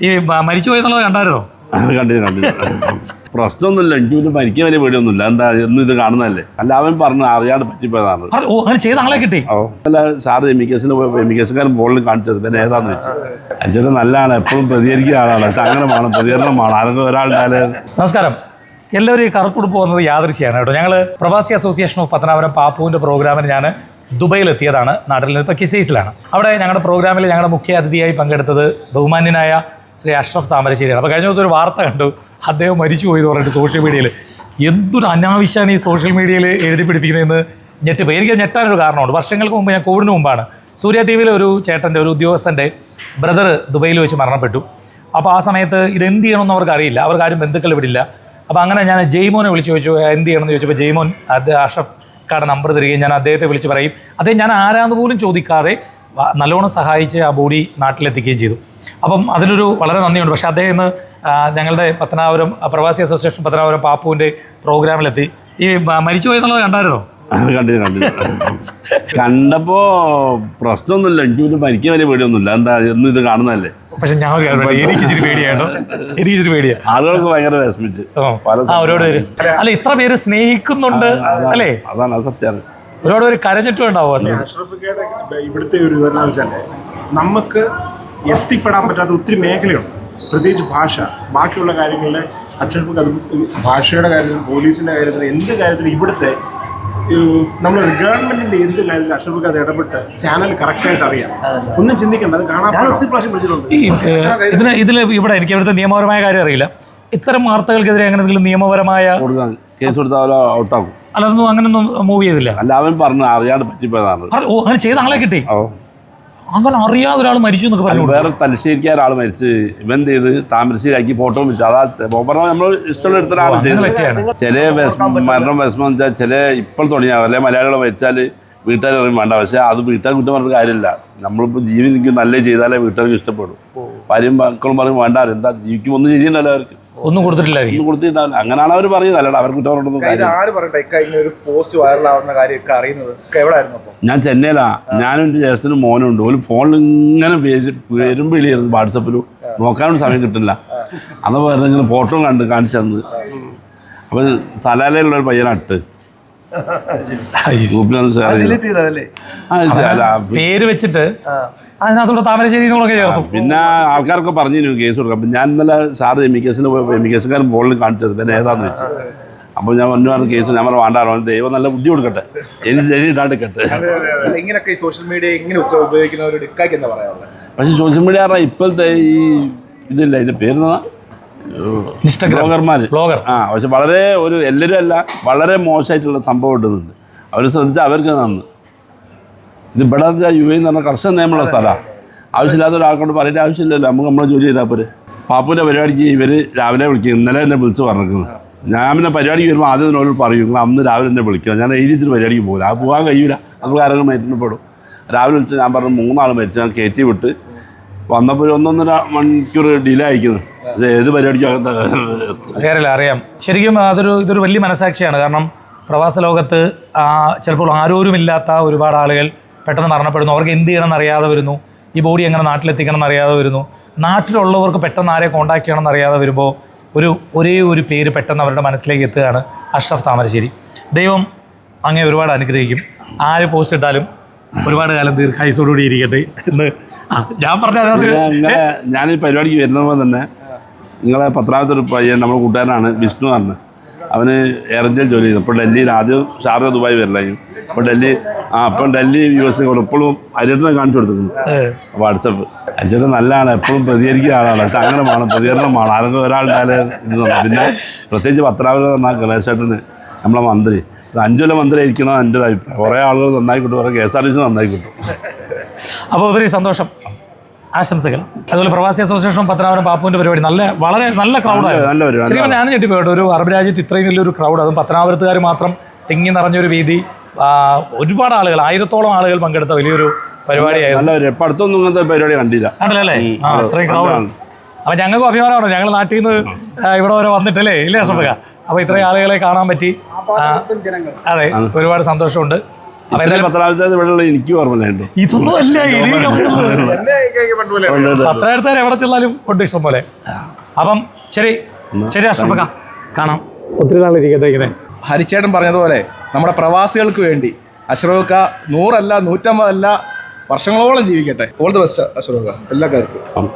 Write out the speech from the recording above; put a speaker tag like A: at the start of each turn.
A: ഈ മരിച്ചു പോയെന്നുള്ളത് കണ്ടായിരുന്നോ?
B: കണ്ടില്ല കണ്ടില്ല പ്രശ്നമൊന്നുമില്ല. എനിക്ക് പിന്നെ മരിക്കാൻ വലിയ പേടിയൊന്നുമില്ല. എന്താ എന്നും ഇത് കാണുന്നതല്ലേ? അല്ല അവൻ പറഞ്ഞു അറിയാണ്ട് പറ്റിപ്പോയതാണ്.
A: ആ, ഓ അങ്ങനെ ചെയ്ത ആളെ കിട്ടി.
B: ഓ. അല്ല സാറ് എമിക്കേഷന് എമിക്കേഷൻകാരൻ ബോളിൽ കാണിച്ചത്. പിന്നെ ഏതാന്ന് വെച്ചു. അഞ്ചേട്ടൻ നല്ലതാണ് എപ്പോഴും പ്രതികരിക്കുന്ന ആളാണ്. പക്ഷെ അങ്ങനെ വേണം പ്രതികരണം വേണം. ആരെങ്കിലും ഒരാളുണ്ടായാലേ
A: നമസ്കാരം. എല്ലാവരും ഈ കറുത്തുടുപ്പ് വന്നത് യാദൃശ്യാണ് കേട്ടോ. ഞങ്ങൾ പ്രവാസി അസോസിയേഷൻ ഓഫ് പത്തനാപുരം പാപ്പുവിന്റെ പ്രോഗ്രാമിന് ഞാൻ ദുബൈയിലെത്തിയതാണ്. നാട്ടിൽ നിന്ന് ഇപ്പോൾ കിസൈസിലാണ്. അവിടെ ഞങ്ങളുടെ പ്രോഗ്രാമിൽ ഞങ്ങളുടെ മുഖ്യ അതിഥിയായി പങ്കെടുത്തത് ബഹുമാന്യനായ ശ്രീ അഷ്റഫ് താമരശ്ശേരിയാണ്. അപ്പോൾ കഴിഞ്ഞ ദിവസം ഒരു വാർത്ത കണ്ടു. അദ്ദേഹം മരിച്ചു പോയി എന്ന് പറഞ്ഞിട്ട് സോഷ്യൽ മീഡിയയിൽ എന്തൊരു അനാവശ്യമാണ് ഈ സോഷ്യൽ മീഡിയയിൽ എഴുതി പിടിപ്പിക്കുന്നതെന്ന് ഞെട്ടിപ്പോയി എനിക്ക് ഞെട്ടാനൊരു കാരണമുണ്ട്. വർഷങ്ങൾക്ക് മുമ്പ് ഞാൻ കോവിഡിന് മുമ്പാണ്. സൂര്യ ടി വിയിലെ ഒരു ചേട്ടന്റെ ഒരു ഉദ്യോഗസ്ഥന്റെ ബ്രദർ ദുബൈയിൽ വെച്ച് മരണപ്പെട്ടു. അപ്പോൾ ആ സമയത്ത് ഇത് എന്ത് ചെയ്യണമെന്ന് അവർക്ക് അറിയില്ല. അവർക്ക് ആരും ബന്ധുക്കൾ വിടില്ല അപ്പോൾ അങ്ങനെ ഞാൻ ജെയ്മോനെ വിളിച്ച് ചോദിച്ചു എന്ത് ചെയ്യണമെന്ന് ചോദിച്ചപ്പോൾ ജെയ്മോൻ അത് അഷഫ് കട നമ്പർ തരികയും ഞാൻ അദ്ദേഹത്തെ വിളിച്ച് പറയും. അദ്ദേഹം ഞാൻ ആരാന്ന് പോലും ചോദിക്കാതെ നല്ലോണം സഹായിച്ച് ആ ബോഡി നാട്ടിലെത്തിക്കുകയും ചെയ്തു. അപ്പം അതിലൊരു വളരെ നന്ദിയുണ്ട്. പക്ഷേ അദ്ദേഹം ഇന്ന് ഞങ്ങളുടെ പത്തനാപുരം പ്രവാസി അസോസിയേഷൻ പത്തനാപുരം പാപ്പുവിന്റെ പ്രോഗ്രാമിലെത്തി. ഈ മരിച്ചു പോയെന്നുള്ളത് കണ്ടായിരുന്നോ?
B: കണ്ടില്ല കണ്ടില്ല കണ്ടപ്പോ പ്രശ്നമൊന്നുമില്ല. എനിക്ക് പിന്നെ മരിക്കാൻ വലിയ പേടിയൊന്നുമില്ല. എന്താ ഒന്നും ഇത് കാണുന്നതല്ലേ?
A: പക്ഷെ ഞാൻ ഒരു കാര്യം പറയാം. എനിക്ക് ഇച്ചിരി പേടിയാട്ടോ എനിക്ക് ഇച്ചിരി പേടിയാ.
B: ആളുകൾക്ക് ഭയങ്കര വിഷമിച്ച്.
A: ഒരുപാട് പേര് അല്ല ഇത്ര പേര് സ്നേഹിക്കുന്നുണ്ട് അല്ലേ?
B: അതാണ് അത് സത്യമാണ്
A: ഒരുപാട് പേര്
C: കരഞ്ഞിട്ടുണ്ടാവും. ഇവിടുത്തെ ഒരു നമുക്ക് എത്തിപ്പെടാൻ പറ്റാത്ത ഒത്തിരി മേഖലയുണ്ട്. പ്രത്യേകിച്ച് ഭാഷ. ബാക്കിയുള്ള കാര്യങ്ങളിൽ അഷ്റഫിക്ക് അത് ഭാഷയുടെ കാര്യത്തിൽ പോലീസിന്റെ കാര്യത്തിൽ എന്ത് കാര്യത്തിലും ഇവിടുത്തെ നമ്മൾ ഗവൺമെന്റിന്റെ എന്ത് കാര്യത്തിൽ അഷ്റഫിക്ക് അത് ഇടപെട്ട് ചാനൽ കറക്റ്റായിട്ട് അറിയാം. ഒന്നും ചിന്തിക്കണ്ട അത് കാണാൻ ഒത്തിരി പ്രാവശ്യം വിളിച്ചിട്ടുണ്ട്.
A: ഈ ഏഹ്, ഇതിന് ഇതിൽ ഇവിടെ എനിക്ക് ഇവിടുത്തെ നിയമപരമായ കാര്യം അറിയില്ല. ഇത്തരം വാർത്തകൾക്കെതിരെ അങ്ങനെ എന്തെങ്കിലും നിയമപരമായ
B: കേസ് കൊടുത്താൽ ഔട്ടാക്കും.
A: അല്ലതൊന്നും അങ്ങനൊന്നും മൂവ് ചെയ്തില്ല.
B: അല്ല അവൻ പറഞ്ഞു അറിയാണ്ട് പറ്റിപ്പോയതാണ്.
A: ഓ അങ്ങനെ ചെയ്ത ആളെ കിട്ടി.
B: ഓ.
A: അങ്ങനെ അറിയാതെ ഒരാൾ മരിച്ചു എന്നൊക്കെ പറഞ്ഞു
B: വേറെ തലശ്ശേരിക്ക് ഒരാൾ മരിച്ച്. ഇവൻ എന്ത് ചെയ്ത്? താമരശ്ശേരിയാക്കി ഫോട്ടോ വെച്ചു അതാ പറഞ്ഞാൽ നമ്മൾ ഇഷ്ടമുള്ള എടുത്തൊരാൾ ചെയ്യുന്നത് ചില വിഷമം മരണം വിഷമം വെച്ചാൽ ചില ഇപ്പോൾ തുടങ്ങിയ. അല്ലെ മലയാളികൾ മരിച്ചാൽ വീട്ടുകാർ അറിയും വേണ്ട. പക്ഷേ അത് വീട്ടുകാർ കുറ്റം പറഞ്ഞിട്ട് കാര്യമില്ല. നമ്മളിപ്പോൾ ജീവി നിൽക്കും നല്ല ചെയ്താലേ വീട്ടുകാർക്ക് ഇഷ്ടപ്പെടും. ഭാര്യയും മക്കളും പറയും വേണ്ട. എന്താ ജീവിക്കും ഒന്നും ചെയ്തിട്ടുണ്ടല്ലോ അവർക്ക്.
A: ഒന്നും കൊടുത്തിട്ടില്ലായിരിക്കും.
B: ഒന്നും കൊടുത്തിട്ടുണ്ടാവില്ല അങ്ങനെയാണ് അവർ പറയുന്നത്. അല്ലാണ്ട് അവർ കുറ്റം
D: ഒരു പോസ്റ്റ് വൈറലാവുന്ന കാര്യമൊക്കെ അറിയുന്നത്. ഇക്ക എവിടെയായിരുന്നു അപ്പോൾ
B: ഞാൻ ചെന്നൈയിലാ. ഞാനും എന്റെ ജ്യേഷ്ഠനും മോനും ഉണ്ട് ഒരു ഫോണിൽ ഇങ്ങനെ പേര് പേരും വിളിയായിരുന്നു വാട്സപ്പിലും. നോക്കാനും സമയം കിട്ടില്ല അന്ന് പറഞ്ഞ ഇങ്ങനെ ഫോട്ടോ കണ്ട് കാണിച്ചു തന്നത്. അപ്പം സലാലയിലുള്ള ഒരു പയ്യനാട്ട്
A: പേര് വെച്ചിട്ട് അതിനകത്തോടെ താമരശ്ശേരി ചേർത്തു.
B: പിന്നെ ആൾക്കാർക്ക് പറഞ്ഞു കേസ് കൊടുക്കാം. അപ്പം ഞാൻ ഇന്നലെ സാറ് എമിക്കേഷന് പോയപ്പോൾ എമിക്കേഷൻകാരൻ ബോളിൽ കാണിച്ചത്. പിന്നെ ഏതാന്ന് വെച്ച്. അപ്പോൾ ഞാൻ പറഞ്ഞു കേസ് ഞാൻ പറഞ്ഞു വേണ്ടാറോ ദൈവം നല്ല ബുദ്ധി കൊടുക്കട്ടെ. എനിക്ക് ശരി ഇടാണ്ടിക്കട്ടെ
D: അല്ല, ഇങ്ങനൊക്കെ ഈ സോഷ്യൽ മീഡിയ ഇങ്ങനെ ഉച്ച- ഉപയോഗിക്കുന്നവരോട് ഇക്കാക്ക് പറയാറുള്ളത്
B: പക്ഷെ സോഷ്യൽ മീഡിയ പറഞ്ഞാൽ ഇപ്പോഴത്തെ ഈ ഇതില്ല. അതിന്റെ പേര്
A: ഇൻസ്റ്റഗ്രാം
B: ബ്ലോഗർമാർ
A: ബ്ലോഗർ
B: ആ പക്ഷെ വളരെ ഒരു എല്ലാവരും അല്ല വളരെ മോശമായിട്ടുള്ള സംഭവം ഇടുന്നുണ്ട്. അവർ ശ്രദ്ധിച്ചാൽ അവർക്ക് നന്ന്. ഇത് ഇവിടെ യു എ എന്ന് പറഞ്ഞാൽ കർഷക നിയമമുള്ള സ്ഥലമാണ് ആവശ്യമില്ലാത്ത ഒരാൾക്കോട് പറയേണ്ട ആവശ്യമില്ലല്ലോ നമുക്ക് നമ്മളെ ജോലി ചെയ്താൽ പോരെ. പാപ്പുവിന്റെ പരിപാടിക്ക് ഇവർ രാവിലെ വിളിക്കും ഇന്നലെ എന്നെ വിളിച്ച് പറഞ്ഞിരിക്കുന്നത് ഞാൻ പിന്നെ പരിപാടിക്ക് വരുമ്പോൾ ആദ്യം എന്നോട് പറയും നിങ്ങൾ അന്ന് രാവിലെ എന്നെ വിളിക്കണം ഞാൻ എഴുതിയിട്ട് പരിപാടിക്ക് പോകില്ല ആ പോകാൻ കഴിയൂല നമുക്ക് ആരെങ്കിലും മരുന്നപ്പെടും രാവിലെ വിളിച്ച് ഞാൻ പറഞ്ഞു മൂന്നാൾ മരിച്ചു ഞാൻ കയറ്റി വിട്ട് വന്നപ്പോൾ ഒന്നൊന്നര മണിക്കൂർ ഡിലേ അയക്കുന്നത് ഏത് പരിപാടിക്കും
A: അറിയാം. ശരിക്കും അതൊരു ഇതൊരു വലിയ മനസാക്ഷിയാണ്. കാരണം പ്രവാസ ലോകത്ത് ചിലപ്പോൾ ആരോരുമില്ലാത്ത ഒരുപാട് ആളുകൾ പെട്ടെന്ന് മരണപ്പെടുന്നു. അവർക്ക് എന്ത് ചെയ്യണം എന്നറിയാതെ വരുന്നു. ഈ ബോഡി എങ്ങനെ നാട്ടിലെത്തിക്കണം എന്നറിയാതെ വരുന്നു. നാട്ടിലുള്ളവർക്ക് പെട്ടെന്ന് ആരെ കോൺടാക്ട് ചെയ്യണം എന്നറിയാതെ വരുമ്പോൾ ഒരു ഒരേ ഒരു പേര് പെട്ടെന്ന് അവരുടെ മനസ്സിലേക്ക് എത്തുകയാണ് അഷ്റഫ് താമരശ്ശേരി. ദൈവം അങ്ങേ ഒരുപാട് അനുഗ്രഹിക്കും. ആര് പോസ്റ്റ് ഇട്ടാലും ഒരുപാട് കാലം ദീർഘായുസോടുകൂടി ഇരിക്കട്ടെ എന്ന് ഞാൻ പറഞ്ഞ
B: ഞാൻ ഈ പരിപാടിക്ക് വരുന്നപ്പോൾ തന്നെ നിങ്ങളെ പത്രാമത്തെ ഒരു പയ്യൻ നമ്മുടെ കൂട്ടുകാരനാണ് വിഷ്ണു ആണ് അവന് എയർ ഇന്ത്യയിൽ ജോലി ചെയ്തു. ഇപ്പോൾ ഡൽഹിയിൽ ആദ്യം ഷാർജ ദുബായ് വരില്ലായിരുന്നു ഇപ്പോൾ ഡൽഹി ആ അപ്പം ഡൽഹി യു എസ് ഇപ്പോഴും അരിയേട്ടനെ കാണിച്ചു കൊടുത്തിരുന്നു വാട്സപ്പ്. അരിയേട്ടൻ ആളാണ് എപ്പോഴും പ്രതികരിക്കുന്ന ആളാണ്. പക്ഷെ അങ്ങനെ വേണം പ്രതികരണം വേണം. ആരെങ്കിലും ഒരാളുണ്ടായാലേ പിന്നെ പ്രത്യേകിച്ച് പത്രാവലം പറഞ്ഞാൽ ഗണേശേട്ടന് നമ്മളെ മന്ത്രി. ഒരു അഞ്ചുല മന്ത്രി ആയിരിക്കണം എന്റെ ഒരു അഭിപ്രായം. കുറേ ആളുകൾ നന്നായി കിട്ടും. കുറേ K S R T C നന്നായി കിട്ടും.
A: അപ്പോൾ ഒത്തിരി സന്തോഷം. ആശംസകൾ. അതുപോലെ പ്രവാസി അസോസിയേഷൻ പത്തനാപുരം പാപ്പുവിന്റെ പരിപാടി. നല്ല വളരെ നല്ല ക്രൗഡായിരുന്നു ശരിക്കും ഞാനും ഞെട്ടിപ്പോയിട്ട് ഒരു അറബ് രാജ്യത്ത് ഇത്രയും വലിയൊരു ക്രൗഡ് അതും പത്തനാപുരത്തുകാർ മാത്രം തിങ്ങി നിറഞ്ഞൊരു വീതി. ഒരുപാട് ആളുകൾ ആയിരത്തോളം ആളുകൾ പങ്കെടുത്ത വലിയൊരു പരിപാടിയായിരുന്നു.
B: നല്ല അടുത്തൊന്നും ഇങ്ങനത്തെ പരിപാടി കണ്ടില്ല.
A: കണ്ടല്ലേ അത്രയും
B: ക്രൗഡാണ്
A: അപ്പം ഞങ്ങൾക്കും അഭിമാനമാണ്. ഞങ്ങൾ നാട്ടിൽ നിന്ന് ഇവിടെ വരെ വന്നിട്ടല്ലേ? ഇല്ലേ അഷ്റഫക്ക അപ്പോൾ ഇത്രയും ആളുകളെ കാണാൻ പറ്റി. അതെ ഒരുപാട് സന്തോഷമുണ്ട്.
B: പത്തനാപുരത്തെ ഇവിടെയുള്ള എനിക്ക് ഓർമ്മയുണ്ട്
A: ഇതൊന്നും അല്ല പത്തനായിരത്താർ എവിടെ ചെന്നാലും ഉണ്ട് ഇഷ്ടം പോലെ അപ്പം ശരി ശരി അഷ്റഫക്ക കാണാം. ഒത്തിരി നാളിരിക്കട്ടെ ഇങ്ങനെ.
D: ഹരിച്ചേട്ടൻ പറഞ്ഞതുപോലെ നമ്മുടെ പ്രവാസികൾക്ക് വേണ്ടി അഷ്റഫക്ക നൂറല്ല നൂറ്റമ്പതല്ല വർഷങ്ങളോളം ജീവിക്കട്ടെ. ഓൾ ദി ബെസ്റ്റ് അഷ്റഫക്ക എല്ലാ കാര്യത്തിലും.